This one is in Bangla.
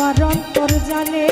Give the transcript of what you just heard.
আমার অন্তর জালে